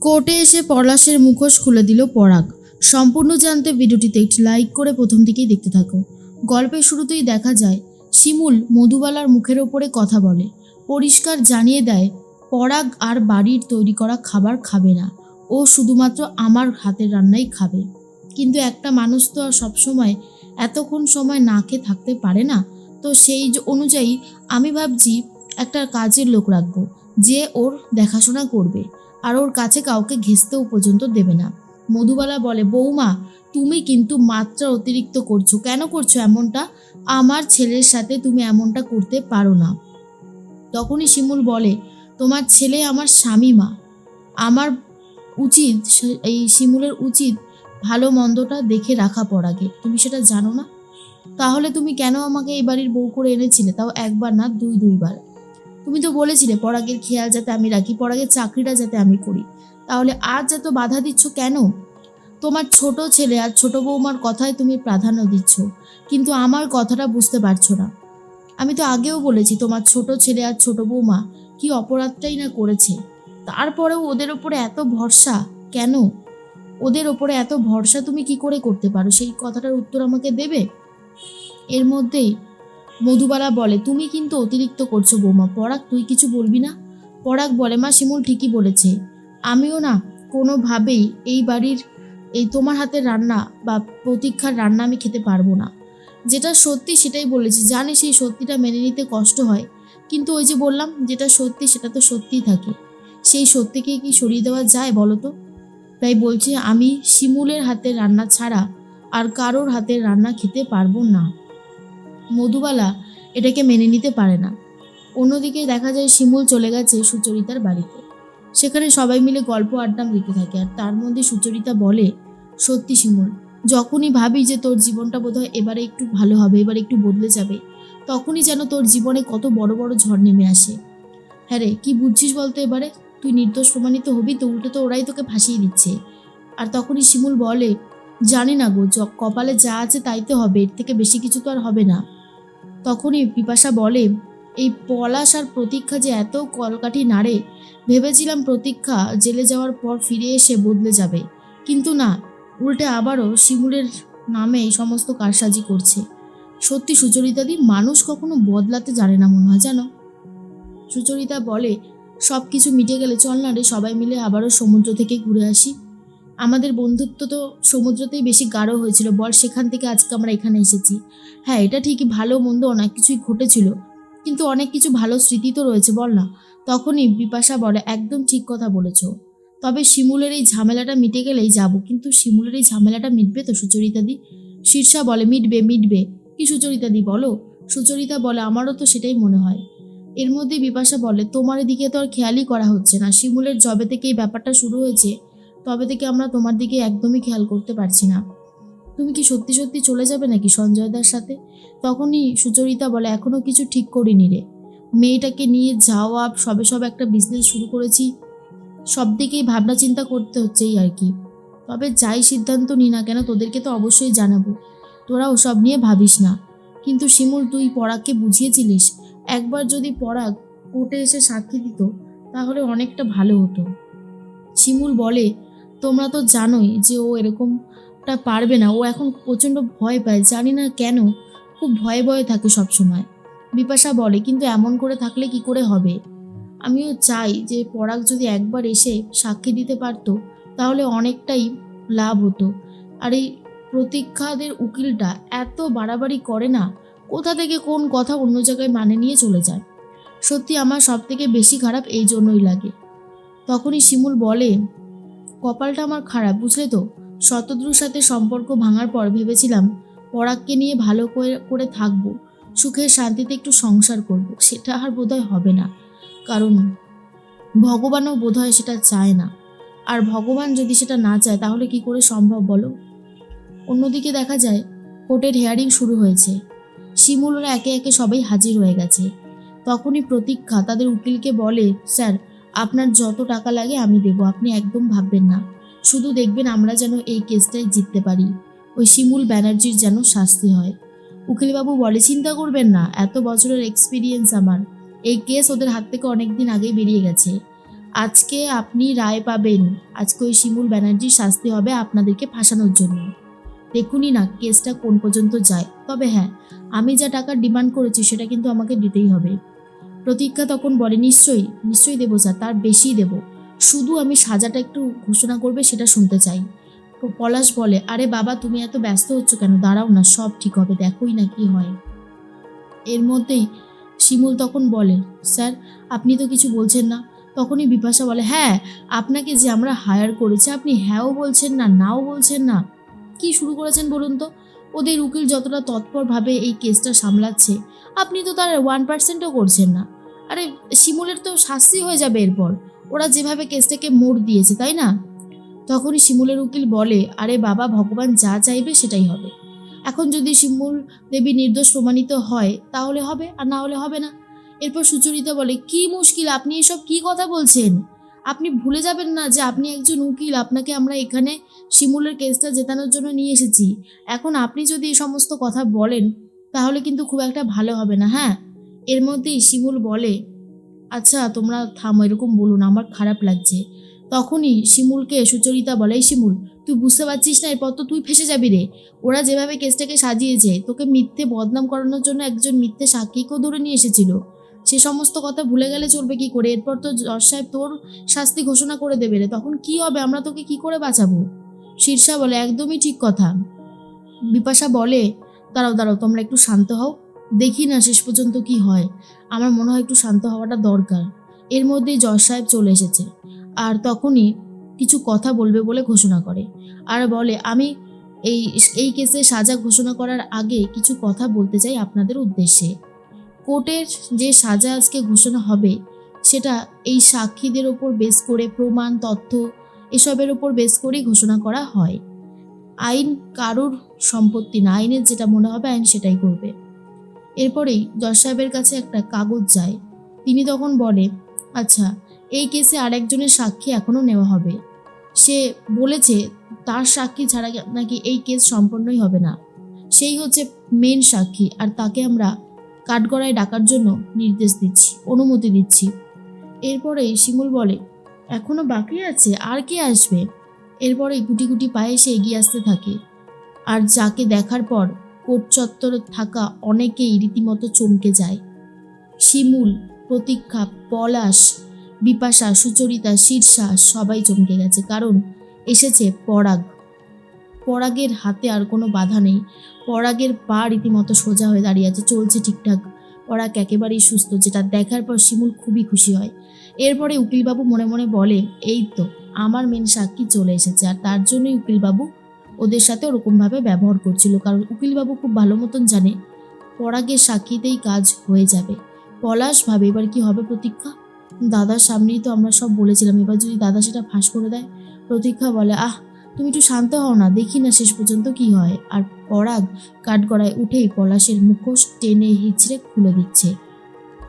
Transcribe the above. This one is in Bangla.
কোর্টে এসে পলাশের মুখোশ খুলে দিল পরাগ। সম্পূর্ণ জানতে ভিডিওটিতে একটি লাইক করে প্রথম থেকেই দেখতে থাকো। গল্পের শুরুতেই দেখা যায়, শিমুল মধুবালার মুখের ওপরে কথা বলে। পরিষ্কার জানিয়ে দেয়, পরাগ আর বাড়ির তৈরি করা খাবার খাবে না। ও শুধুমাত্র আমার হাতের রান্নাই খাবে। কিন্তু একটা মানুষ তো আর সবসময় এতক্ষণ সময় না খেয়ে থাকতে পারে না। তো সেই অনুযায়ী আমি ভাবছি একটা কাজের লোক রাখব, যে ওর দেখাশোনা করবে। আর ওর কাছে কাউকে ঘেঁচতেও পর্যন্ত দেবে না। মধুবালা বলে বৌমা তুমি কিন্তু মাত্রা অতিরিক্ত করছ। কেন করছ এমনটা? আমার ছেলের সাথে তুমি এমনটা করতে পারো না। তখনই শিমুল বলে, তোমার ছেলে আমার স্বামী মা। আমার উচিত এই শিমুলের উচিত ভালো মন্দটা দেখে রাখা পড়াকে তুমি সেটা জানো না? তাহলে তুমি কেন আমাকে এই বাড়ির বউ করে এনেছিলে? তাও একবার না দুই দুইবার তুমি তো বলেছিলে, পরাগের খেয়াল যাতে আমি রাখি, পরাগের চাকরিটা যাতে আমি করি। তাহলে আজ এত বাধা দিচ্ছ কেন? তোমার ছোট ছেলে আর ছোট বৌমার কথায় তুমি প্রাধান্য দিচ্ছ, কিন্তু আমার কথাটা বুঝতে পারছ না। আমি তো আগেও বলেছি, তোমার ছোট ছেলে আর ছোট বৌমা কি অপরাধটাই না করেছে। তারপরেও ওদের ওপরে এত ভরসা কেন? ওদের ওপরে এত ভরসা তুমি কি করে করতে পারো? সেই কথাটার উত্তর আমাকে দেবে? এর মধ্যেই মধুবালা বলে, তুমি কিন্তু অতিরিক্ত করছ বৌমা, পরাগ তুই কিছু বলবি না? পরাগ বলে, মা, শিমুল ঠিকই বলেছে। আমিও না, কোনোভাবেই এই বাড়ির, এই তোমার হাতের রান্না বা প্রতীক্ষার রান্না আমি খেতে পারব না। যেটা সত্যি সেটাই বলেছি। জানি সেই সত্যিটা মেনে নিতে কষ্ট হয়। কিন্তু ওই যে বললাম, যেটা সত্যি সেটা তো সত্যিই থাকে। সেই সত্যিকে কি সরিয়ে দেওয়া যায় বলো তো? তাই বলছি, আমি শিমুলের হাতের রান্না ছাড়া আর কারোর হাতের রান্না খেতে পারব না। মধুবালা এটাকে মেনে নিতে পারে না। অন্যদিকে দেখা যায় শিমুল চলে গেছে সুচরিতার বাড়িতে। সেখানে সবাই মিলে গল্প আড্ডা দিতে থাকে আর তার মধ্যে সুচরিতা বলে, সত্যি শিমুল, যখনই ভাবি যে তোর জীবনটা বোধহয় এবারে একটু ভালো হবে, এবারে একটু বদলে যাবে, তখনই যেন তোর জীবনে কত বড় বড় ঝড় নেমে আসে। হ্যাঁ রে, কি বুঝছিস বলতো এবারে? তুই নির্দোষ প্রমাণিত হবি তো উল্টো তো ওরাই তোকে ফাঁসিয়ে দিচ্ছে। আর তখনই শিমুল বলে, জানি না গো কপালে যা আছে তাই তো হবে, এর থেকে বেশি কিছু তো আর হবে না। তখনই পিপাসা বলে, এই পলাশ আর প্রতীক্ষা যে এত কলকাঠি নাড়ে, ভেবেছিলাম প্রতীক্ষা জেলে যাওয়ার পর ফিরে এসে বদলে যাবে। কিন্তু না, উল্টে আবারও শিমুলের নামে এই সমস্ত কারসাজি করছে। সত্যি সুচরিতাদি, মানুষ কখনো বদলাতে জানে না মনে হয়, জানো? সুচরিতা বলে সব কিছু মিটে গেলে চল না রে, সবাই মিলে আবারও সমুদ্র থেকে ঘুরে আসি। আমাদের বন্ধুত্ব তো সমুদ্রতেই বেশি গাঢ় হয়েছিল। বল, সেখান থেকে আজকে আমরা এখানে এসেছি। হ্যাঁ এটা ঠিকই ভালো মন্দ অনেক কিছুই ঘটেছিল। কিন্তু অনেক কিছু ভালো স্মৃতি তো রয়েছে, বল না। তখনই বিপাশা বলে, একদম ঠিক কথা বলেছ। তবে শিমুলের এই ঝামেলাটা মিটে গেলেই যাব। কিন্তু শিমুলের এই ঝামেলাটা মিটবে তো সুচরিতাদি শীর্ষা বলে, মিটবে মিটবে। কি সুচরিতাদি বলো? সুচরিতা বলে, আমারও তো সেটাই মনে হয়। এর মধ্যে বিপাশা বলে, তোমার এদিকে তো আর খেয়ালই করা হচ্ছে না। শিমুলের জবে থেকে এই ব্যাপারটা শুরু হয়েছে। তবে থেকে আমরা তোমার দিকে একদমই খেয়াল করতে পারছি না। তুমি কি সত্যি সত্যি চলে যাবে নাকি সঞ্জয়দার সাথে? তখনই সুচরিতা বলে, এখনও কিছু ঠিক করিনি রে। মেয়েটাকে নিয়ে যাওয়া সবে সব একটা বিজনেস শুরু করেছি। সব দিকেই ভাবনা চিন্তা করতে হচ্ছে এই আর কি। তবে যাই সিদ্ধান্ত নি না কেন, তোদেরকে তো অবশ্যই জানাব। তোরা ওসব নিয়ে ভাবিস না। কিন্তু শিমুল, তুই পরাগকে বুঝিয়েছিলিস, একবার যদি পরাগ কোর্টে এসে সাক্ষী দিত, তাহলে অনেকটা ভালো হতো। শিমুল বলে তোমরা তো জানোই যে ও এরকমটা পারবে না। ও এখন প্রচণ্ড ভয় পায়, জানি না কেন। খুব ভয়ে ভয়ে থাকে সব সময় বিপাশা বলে, কিন্তু এমন করে থাকলে কি করে হবে? আমিও চাই যে পরাগ যদি একবার এসে সাক্ষী দিতে পারতো, তাহলে অনেকটাই লাভ হতো। আর এই প্রতীক্ষাদের উকিলটা এত বাড়াবাড়ি করে না, কোথা থেকে কোন কথা অন্য জায়গায় মানে নিয়ে চলে যায়? সত্যি আমার সব থেকে বেশি খারাপ এই জন্যই লাগে। তখনই শিমুল বলে কপালটা আমার খারাপ, বুঝলে তো? শতদ্রুর সাথে সম্পর্ক ভাঙার পর ভেবেছিলাম, পরাগকে নিয়ে ভালো করে থাকব, সুখে শান্তিতে একটু সংসার করব, সেটা আর বোধহয় হবে না। কারণ ভগবানও বোধহয় সেটা চায় না। আর ভগবান যদি সেটা না চায়, তাহলে কি করে সম্ভব বলো? অন্যদিকে দেখা যায়, কোর্টের হেয়ারিং শুরু হয়েছে। শিমুলরা একে একে সবাই হাজির হয়ে গেছে। তখনই প্রতীক্ষা, তাদের উকিলকে বলে, স্যার আপনার যত টাকা লাগে আমি দেবো, আপনি একদম ভাববেন না। শুধু দেখবেন আমরা যেন এই কেসটায় জিততে পারি। ওই শিমুল ব্যানার্জির যেন শাস্তি হয়। উকিলবাবু বলে, চিন্তা করবেন না, এত বছরের এক্সপিরিয়েন্স আমার। এই কেস ওদের হাত থেকে অনেক দিন আগেই বেরিয়ে গেছে। আজকে আপনি রায় পাবেন। আজকে ওই শিমুল ব্যানার্জির শাস্তি হবে আপনাদেরকে ফাঁসানোর জন্য। দেখুনই না কেসটা কোন পর্যন্ত যায়। তবে হ্যাঁ আমি যা টাকা ডিমান্ড করেছি সেটা কিন্তু আমাকে দিতেই হবে। প্রতীক্ষা তখন বলে, নিশ্চয়ই নিশ্চয়ই দেবো স্যার তার বেশিই দেবো। শুধু আমি সাজাটা একটু ঘোষণা করবে সেটা শুনতে চাই। পলাশ বলে, আরে বাবা, তুমি এত ব্যস্ত হচ্ছ কেন? দাঁড়াও না, সব ঠিক হবে, দেখোই না কি হয়। এর মধ্যেই শিমুল তখন বলে, স্যার, আপনি তো কিছু বলছেন না। তখনই বিপাশা বলে হ্যাঁ আপনাকে যে আমরা হায়ার করেছি, আপনি হ্যাঁও বলছেন না, নাও বলছেন না। কি শুরু করেছেন বলুন তো? ওদের উকিল যতটা তৎপরভাবে এই কেসটা সামলাচ্ছে, আপনি তো তার ওয়ান পার্সেন্টও করছেন না। আরে, শিমুলের তো শাস্তি হয়ে যাবে এরপর। ওরা যেভাবে কেসটাকে মোড় দিয়েছে, তাই না? তখনই শিমুলের উকিল বলে, আরে বাবা, ভগবান যা চাইবে সেটাই হবে। এখন যদি শিমুল দেবী নির্দোষ প্রমাণিত হয়, তাহলে হবে আর না হলে হবে না? এরপর সুচরিতা বলে, কি মুশকিল, আপনি এসব কি কথা বলছেন? আপনি ভুলে যাবেন না যে আপনি একজন উকিল, আপনাকে আমরা এখানে শিমুলের কেসটা জেতানোর জন্য নিয়ে এসেছি। এখন আপনি যদি এই সমস্ত কথা বলেন, তাহলে কিন্তু খুব একটা ভালো হবে না হ্যাঁ? এর মধ্যেই শিমুল বলে আচ্ছা তোমরা থামো, এরকম বলুন আমার খারাপ লাগছে। তখনই শিমুলকে সুচরিতা বলে শিমুল, তুই বুঝতে পারছিস না, এরপর তো তুই ফেসে যাবি রে। ওরা যেভাবে কেসটাকে সাজিয়েছে, তোকে মিথ্যে বদনাম করানোর জন্য একজন মিথ্যে সাক্ষীকেও ধরে নিয়ে এসেছিল। সে সমস্ত কথা ভুলে গেলে চলবে কি করে? এরপর তো জজ সাহেব তোর শাস্তি ঘোষণা করে দেবে রে। তখন কি হবে? আমরা তোকে কি করে বাঁচাবো? শীর্ষা বলে, একদমই ঠিক কথা। বিপাশা বলে, দাঁড়াও দাঁড়াও, তোমরা একটু শান্ত হও। দেখি না শেষ পর্যন্ত কি হয়। আমার মনে হয় একটু শান্ত হওয়াটা দরকার। এর মধ্যেই জজ সাহেব চলে এসেছে। আর তখনই কিছু কথা বলবে বলে ঘোষণা করে। আর বলে, আমি এই এই কেসে সাজা ঘোষণা করার আগে কিছু কথা বলতে চাই আপনাদের উদ্দেশ্যে। কোর্টের যে সাজা আজকে ঘোষণা হবে, সেটা এই সাক্ষীদের ওপর বেস করে প্রমাণ, তথ্য এসবের ওপর বেস করেই ঘোষণা করা হয়। আইন কারোর সম্পত্তি না, আইনের যেটা মনে হবে আইন সেটাই করবে। এরপরেই জজ সাহেবের কাছে একটা কাগজ যায়। তিনি তখন বলে আচ্ছা এই কেসে আরেকজনের সাক্ষী এখনও নেওয়া হবে। সে বলেছে তার সাক্ষী ছাড়া নাকি এই কেস সম্পন্নই হবে না। সেই হচ্ছে মেন সাক্ষী, আর তাকে আমরা কাঠগড়ায় ডাকার জন্য নির্দেশ দিচ্ছি, অনুমতি দিচ্ছি। এরপরেই শিমুল বলে, এখনও বাকি আছে, আর কে আসবে? এরপরে গুটি গুটি পায়ে সে এগিয়ে আসতে থাকে। আর যাকে দেখার পর কোট চত্বরে থাকা অনেকেই রীতিমতো চমকে যায়। শিমুল, প্রতীক্ষা, পলাশ, বিপাশা, সুচরিতা শীর্ষা সবাই চমকে গেছে, কারণ এসেছে পরাগ। পরাগের হাতে আর কোনো বাধা নেই। পরাগের পা রীতিমতো সোজা হয়ে দাঁড়িয়ে আছে, চলছে ঠিকঠাক। পরাগ একেবারেই সুস্থ, যেটা দেখার পর শিমুল খুবই খুশি হয়। এরপরে উকিলবাবু মনে মনে বলে, এই তো, আমার মেন সাক্ষী চলে এসেছে, আর তার জন্যই উকিলবাবু ওদের সাথে ওরকমভাবে ব্যবহার করছিল, কারণ উকিলবাবু খুব ভালো মতন জানে, পরাগের সাক্ষীতেই কাজ হয়ে যাবে। পলাশ ভাবে, এবার কি হবে প্রতীক্ষা? দাদার সামনেই তো আমরা সব বলেছিলাম, এবার যদি দাদা সেটা ফাঁস করে দেয়, প্রতীক্ষা বলে, আহ তুমি একটু শান্ত হও না, দেখি না শেষ পর্যন্ত কি হয়। আর পরাগ কাঠগড়ায় উঠেই পলাশের মুখোশ টেনে হিচড়ে খুলে দিচ্ছে।